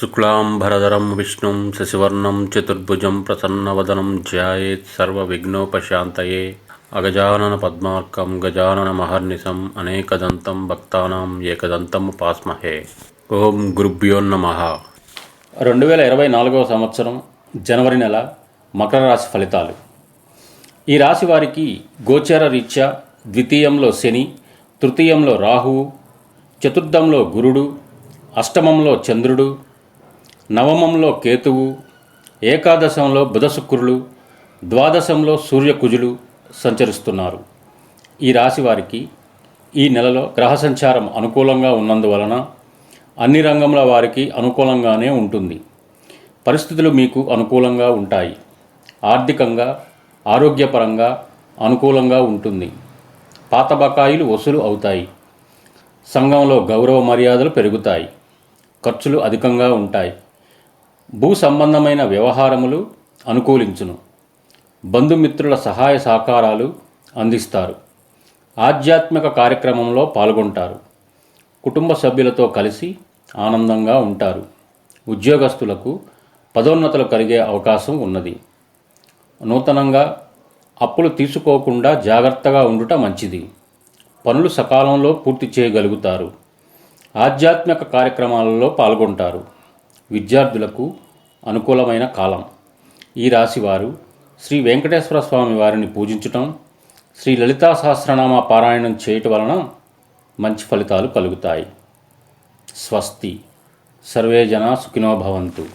శుక్లాంబరధరం విష్ణుం శశివర్ణం చతుర్భుజం ప్రసన్నవదనం ధ్యాయేత్ సర్వవిఘ్నోపశాంతయే. అగజానన పద్మార్కం గజానన మహర్నిశం అనేకదంతం భక్తానాం ఏకదంతం పాస్మహే ఓం గురుభ్యోన్నమ రెండు వేల ఇరవై నాలుగవ సంవత్సరం జనవరి నెల మకర రాశి ఫలితాలు. ఈ రాశి వారికి గోచర రీత్యా ద్వితీయంలో శని తృతీయంలో రాహువు చతుర్థంలో గురుడు అష్టమంలో చంద్రుడు నవమంలో కేతువు ఏకాదశంలో బుధ శుక్రులు ద్వాదశంలో సూర్యకుజులు సంచరిస్తున్నారు. ఈ రాశి వారికి ఈ నెలలో గ్రహ సంచారం అనుకూలంగా ఉన్నందువలన అన్ని రంగముల వారికి అనుకూలంగానే ఉంటుంది. పరిస్థితులు మీకు అనుకూలంగా ఉంటాయి. ఆర్థికంగా ఆరోగ్యపరంగా అనుకూలంగా ఉంటుంది. పాత బకాయిలు వసూలు అవుతాయి. సంఘంలో గౌరవ మర్యాదలు పెరుగుతాయి. ఖర్చులు అధికంగా ఉంటాయి. భూ సంబంధమైన వ్యవహారములు అనుకూలించును. బంధుమిత్రుల సహాయ సహకారాలు అందిస్తారు. ఆధ్యాత్మిక కార్యక్రమంలో పాల్గొంటారు. కుటుంబ సభ్యులతో కలిసి ఆనందంగా ఉంటారు. ఉద్యోగస్తులకు పదోన్నతులు కలిగే అవకాశం ఉన్నది. నూతనంగా అప్పులు తీసుకోకుండా జాగ్రత్తగా ఉండుట మంచిది. పనులు సకాలంలో పూర్తి చేయగలుగుతారు. ఆధ్యాత్మిక కార్యక్రమాలలో పాల్గొంటారు. విద్యార్థులకు అనుకూలమైన కాలం. ఈ రాశివారు శ్రీ వెంకటేశ్వర స్వామి వారిని పూజించటం శ్రీ లలితా సహస్రనామ పారాయణం చేయటం వలన మంచి ఫలితాలు కలుగుతాయి. స్వస్తి. సర్వే జనా సుఖినో భవంతు.